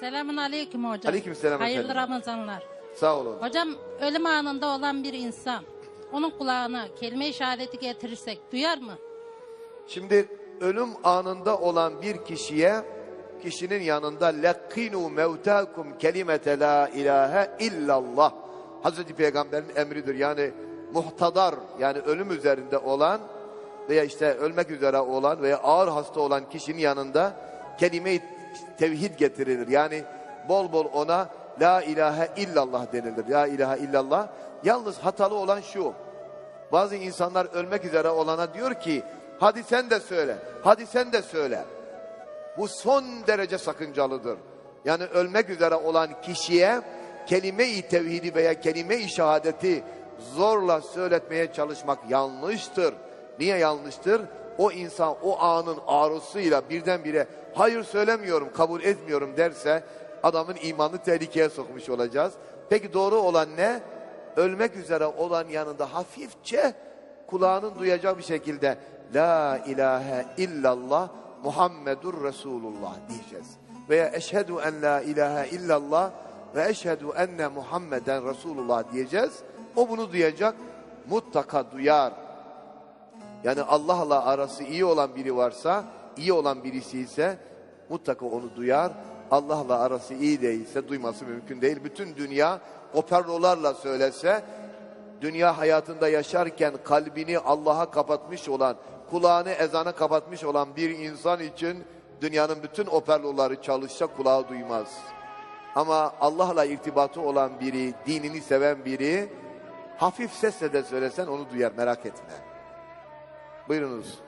Selamun aleyküm hocam. Aleykümselam Hayırlı efendim. Ramazanlar. Sağ olun. Hocam ölüm anında olan bir insan onun kulağına kelime işareti getirirsek duyar mı? Şimdi ölüm anında olan bir kişiye kişinin yanında lekinu mevtakum kelimete la ilahe illallah. Hazreti Peygamber'in emridir. Yani muhtadar yani ölüm üzerinde olan veya işte ölmek üzere olan veya ağır hasta olan kişinin yanında kelime-i tevhid getirilir. Yani bol bol ona la ilahe illallah denilir. La ilahe illallah. Yalnız hatalı olan şu. Bazı insanlar ölmek üzere olana diyor ki hadi sen de söyle, hadi sen de söyle. Bu son derece sakıncalıdır. Yani ölmek üzere olan kişiye kelime-i tevhidi veya kelime-i şehadeti zorla söyletmeye çalışmak yanlıştır. Niye yanlıştır? O insan o anın ağrısıyla birdenbire hayır söylemiyorum, kabul etmiyorum derse adamın imanını tehlikeye sokmuş olacağız. Peki doğru olan ne? ölmek üzere olan yanında hafifçe kulağının duyacağı bir şekilde La ilahe illallah Muhammedur Resulullah diyeceğiz. Veya eşhedü en la ilahe illallah ve eşhedü enne Muhammeden Resulullah diyeceğiz. O bunu duyacak, mutlaka duyar. Yani Allah'la arası iyi olan biri varsa, iyi olan birisi ise mutlaka onu duyar. Allah'la arası iyi değilse duyması mümkün değil. Bütün dünya operlolarla söylese, dünya hayatında yaşarken kalbini Allah'a kapatmış olan, kulağını ezana kapatmış olan bir insan için dünyanın bütün operloları çalışsa kulağı duymaz. Ama Allah'la irtibatı olan biri, dinini seven biri, hafif sesle de söylesen onu duyar merak etme. Buyurunuz.